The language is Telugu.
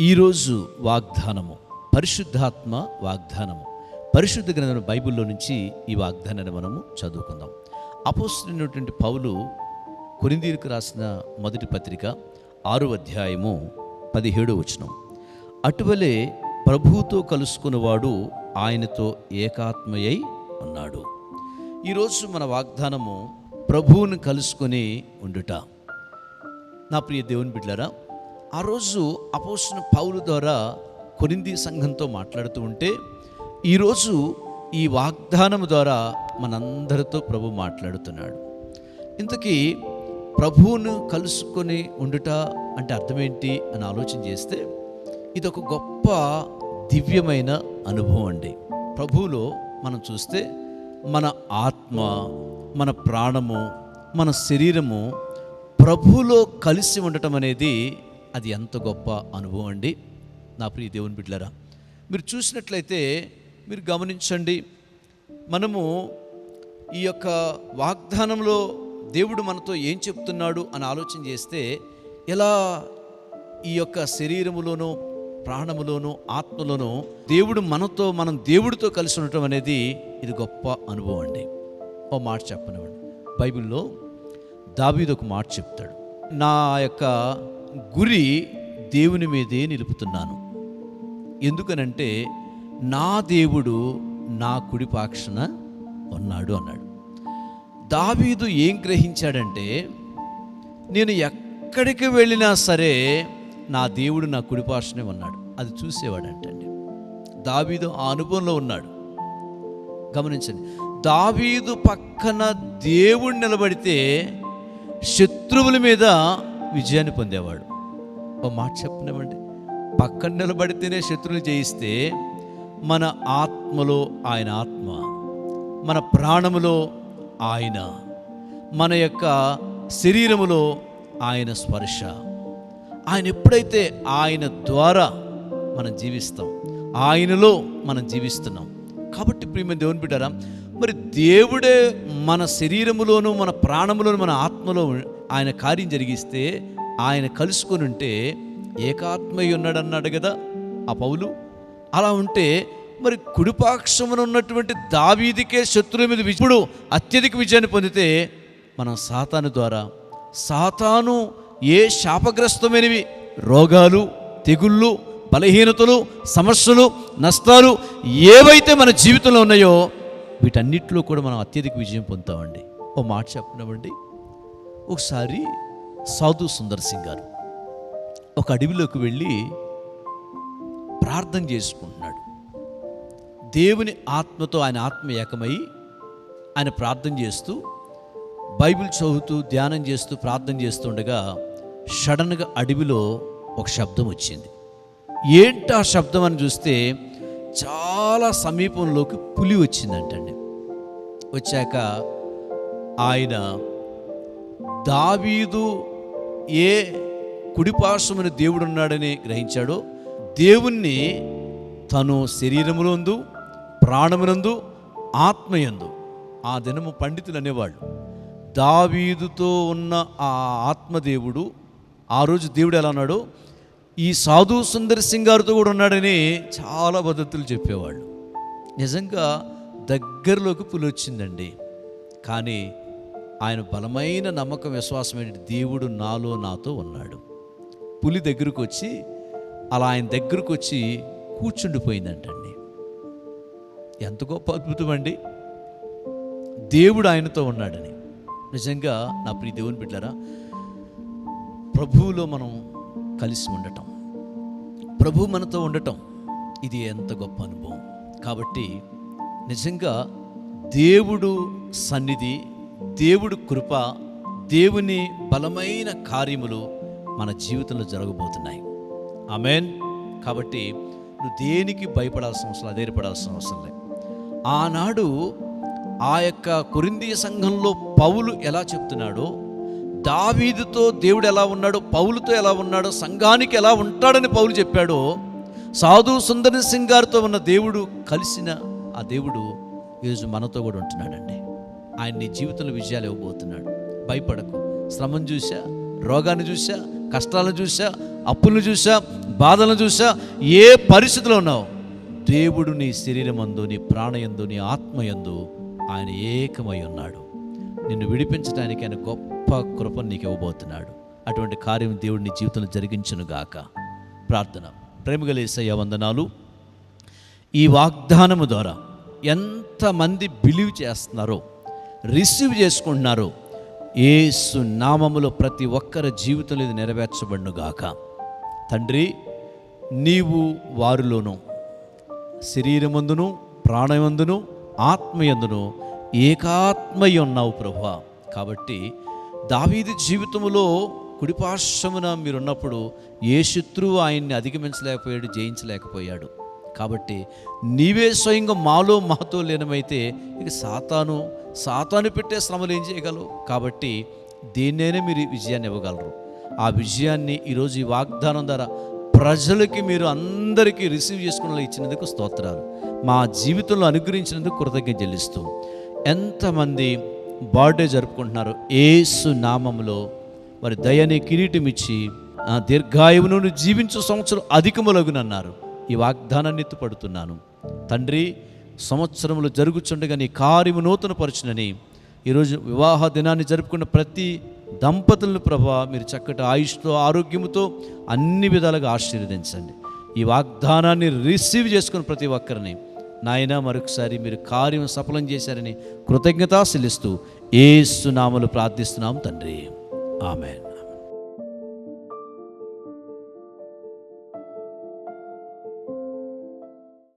ఈరోజు వాగ్దానము పరిశుద్ధాత్మ వాగ్దానము. పరిశుద్ధ గ్రంథం బైబిల్లో నుంచి ఈ వాగ్దానాన్ని మనము చదువుకుందాం. అపోస్తున్నటువంటి పౌలు కొరిందీలకు రాసిన మొదటి పత్రిక ఆరో అధ్యాయము పదిహేడో వచనం. అటువలే ప్రభువుతో కలుసుకున్నవాడు ఆయనతో ఏకాత్మయై ఉన్నాడు. ఈరోజు మన వాగ్దానము ప్రభువుని కలుసుకొని ఉండుట. నా ప్రియ దేవుని బిడ్డారా ఆ రోజు అపోసిన పౌలు ద్వారా కొరింది సంఘంతో మాట్లాడుతూ ఉంటే ఈరోజు ఈ వాగ్దానం ద్వారా మనందరితో ప్రభు మాట్లాడుతున్నాడు. ఇంతకీ ప్రభువును కలుసుకొని ఉండుట అంటే అర్థమేంటి అని ఆలోచన చేస్తే ఇది ఒక గొప్ప దివ్యమైన అనుభవం అండి. ప్రభువులో మనం చూస్తే మన ఆత్మ మన ప్రాణము మన శరీరము ప్రభువులో కలిసి ఉండటం అనేది అది ఎంత గొప్ప అనుభవం అండి. నా ప్రియ దేవుని బిడ్డలరా మీరు చూసినట్లయితే మీరు గమనించండి మనము ఈ యొక్క వాగ్దానంలో దేవుడు మనతో ఏం చెప్తున్నాడు అని ఆలోచన చేస్తే ఎలా ఈ యొక్క శరీరములోనూ ప్రాణములోనూ ఆత్మలోనూ దేవుడు మనతో మనం దేవుడితో కలిసి ఉండటం అనేది ఇది గొప్ప అనుభవం అండి. ఓ మాట చెప్పనివ్వండి. బైబిల్లో దావీదు ఒక మాట చెప్తాడు. నా యొక్క గురి దేవుని మీదే నిలుపుతున్నాను. ఎందుకనంటే నా దేవుడు నా కుడి పాక్షన ఉన్నాడు అన్నాడు. దావీదు ఏం గ్రహించాడంటే నేను ఎక్కడికి వెళ్ళినా సరే నా దేవుడు నా కుడి ఉన్నాడు. అది చూసేవాడంటండి. దావీదు ఆ అనుభవంలో ఉన్నాడు. గమనించండి. దావీదు పక్కన దేవుడు నిలబడితే శత్రువుల మీద విజయాన్ని పొందేవాడు. ఓ మాట చెప్పనివ్వండి పక్కన నిలబడితేనే శత్రువులు జయిస్తే మన ఆత్మలో ఆయన ఆత్మ మన ప్రాణములో ఆయన మన యొక్క శరీరములో ఆయన స్పర్శ. ఆయన ఎప్పుడైతే ఆయన ద్వారా మనం జీవిస్తాం ఆయనలో మనం జీవిస్తున్నాం. కాబట్టి ప్రియమైన దేవుని బిడ్డారా మరి దేవుడే మన శరీరములోను మన ప్రాణములోను మన ఆత్మలో ఆయన కార్యం జరిగిస్తే ఆయన కలుసుకొని ఉంటే ఏకాత్మయ్య ఉన్నాడన్నాడు కదా ఆ పౌలు. అలా ఉంటే మరి కుడిపాక్షమున ఉన్నటువంటి దావీదికే శత్రువుల మీద ఇప్పుడు అత్యధిక విజయాన్ని పొందితే మనం సాతాను ద్వారా సాతాను ఏ శాపగ్రస్తమైనవి రోగాలు తెగుళ్ళు బలహీనతలు సమస్యలు నష్టాలు ఏవైతే మన జీవితంలో ఉన్నాయో వీటన్నిటిలో కూడా మనం అత్యధిక విజయం పొందుతామండి. ఓ మాట చెప్పినామండి ఒకసారి సాధు సుందర్ సింగ్ గారు ఒక అడవిలోకి వెళ్ళి ప్రార్థన చేసుకుంటున్నాడు. దేవుని ఆత్మతో ఆయన ఆత్మ ఏకమై ఆయన ప్రార్థన చేస్తూ బైబిల్ చదువుతూ ధ్యానం చేస్తూ ప్రార్థన చేస్తుండగా సడన్గా అడవిలో ఒక శబ్దం వచ్చింది. ఏంటి ఆ శబ్దం అని చూస్తే చాలా సమీపంలోకి పులి వచ్చిందంటండి. వచ్చాక ఆయన దావీదు ఏ కుడిపార్శ్వమైన దేవుడు ఉన్నాడని గ్రహించాడో. దేవుణ్ణి తను శరీరములందు ప్రాణమునందు ఆత్మయందు ఆ దినము పండితులు అనేవాళ్ళు దావీదుతో ఉన్న ఆ ఆత్మదేవుడు ఆ రోజు దేవుడు ఎలా ఉన్నాడో? ఈ సాధు సుందర్ సింగ్ గారితో కూడా ఉన్నాడని చాలా పద్ధతులు చెప్పేవాళ్ళు. నిజంగా దగ్గరలోకి పులి వచ్చిందండి. కానీ ఆయన బలమైన నమ్మకం విశ్వాసం ఏంటి? దేవుడు నాలో నాతో ఉన్నాడు. పులి దగ్గరకు వచ్చి అలా ఆయన దగ్గరకు వచ్చి కూర్చుండిపోయిందంటండి. ఎంత గొప్ప అద్భుతం అండి. దేవుడు ఆయనతో ఉన్నాడని. నిజంగా నా ప్రియ దేవుని బిడ్డారా ప్రభువులో మనం కలిసి ఉండటం ప్రభు మనతో ఉండటం ఇది ఎంత గొప్ప అనుభవం. కాబట్టి నిజంగా దేవుడు సన్నిధి దేవుడు కృప దేవుని బలమైన కార్యములు మన జీవితంలో జరగబోతున్నాయి. ఆమెన్. కాబట్టి నువ్వు దేనికి భయపడాల్సిన అవసరం అధైర్యపడాల్సిన అవసరం లేదు. ఆనాడు ఆ యొక్క కొరిందీయ సంఘంలో పౌలు ఎలా చెప్తున్నాడో దావీదుతో దేవుడు ఎలా ఉన్నాడో పౌలుతో ఎలా ఉన్నాడో సంఘానికి ఎలా ఉంటాడని పౌలు చెప్పాడో సాధు సుందర సింగ్ గారితో ఉన్న దేవుడు కలిసిన ఆ దేవుడు ఈరోజు మనతో కూడా ఉంటున్నాడండి. ఆయన నీ జీవితంలో విజయాలు ఇవ్వబోతున్నాడు. భయపడకు. శ్రమను చూసా రోగాన్ని చూసా కష్టాలను చూసా అప్పులను చూసా బాధలను చూసా ఏ పరిస్థితిలో ఉన్నావు? దేవుడు నీ శరీరమందు నీ ప్రాణయందు నీ ఆత్మయందు ఆయన ఏకమై ఉన్నాడు. నిన్ను విడిపించడానికి ఆయన గొప్ప కృపను నీకు ఇవ్వబోతున్నాడు. అటువంటి కార్యం దేవుడు నీ జీవితంలో జరిగించును గాక. ప్రార్థన. ప్రేమగలేసయ్య వందనాలు. ఈ వాగ్దానము ద్వారా ఎంతమంది బిలీవ్ చేస్తున్నారో రిసీవ్ చేసుకుంటున్నారు. ఏసు నామములో ప్రతి ఒక్కరి జీవితంలో ఇది నెరవేర్చబడునుగాక. తండ్రి నీవు వారిలోనూ శరీరమందును ప్రాణమందును ఆత్మయందును ఏకాత్మయ ఉన్నావు ప్రభు కాబట్టి దావీది జీవితంలో కుడిపార్శ్వమున మీరున్నప్పుడు ఏ శత్రువు ఆయన్ని అధిగమించలేకపోయాడు జయించలేకపోయాడు. కాబట్టి నీవే స్వయంగా మాలో మాతో లేనమైతే ఇక సాతాను సాతాను పెట్టే శ్రమలు ఏం చేయగలవు? కాబట్టి దేన్నైనా మీరు విజయాన్ని ఇవ్వగలరు. ఆ విజయాన్ని ఈరోజు ఈ వాగ్దానం ద్వారా ప్రజలకి మీరు అందరికీ రిసీవ్ చేసుకునేలా ఇచ్చినందుకు స్తోత్రాలు. మా జీవితంలో అనుగ్రహించినందుకు కృతజ్ఞత చెల్లిస్తూ ఎంతమంది బర్త్డే జరుపుకుంటున్నారు ఏసు నామంలో వారి దయని కిరీటం ఇచ్చి ఆ దీర్ఘాయువును జీవించు సంవత్సరం అధికములగునన్నారు. ఈ వాగ్దానాన్ని ఎత్తుపడుతున్నాను. తండ్రి సంవత్సరములు జరుగుచుండగా నీ కార్యము నూతనపరచునని. ఈరోజు వివాహ దినాన్ని జరుపుకున్న ప్రతి దంపతులను ప్రభా మీరు చక్కటి ఆయుష్తో ఆరోగ్యముతో అన్ని విధాలుగా ఆశీర్వదించండి. ఈ వాగ్దానాన్ని రిసీవ్ చేసుకున్న ప్రతి ఒక్కరిని. నాయన మరొకసారి మీరు కార్యం సఫలం చేశారని కృతజ్ఞత చెల్లిస్తూ ఏసునామలు ప్రార్థిస్తున్నాం తండ్రి. ఆమెన్.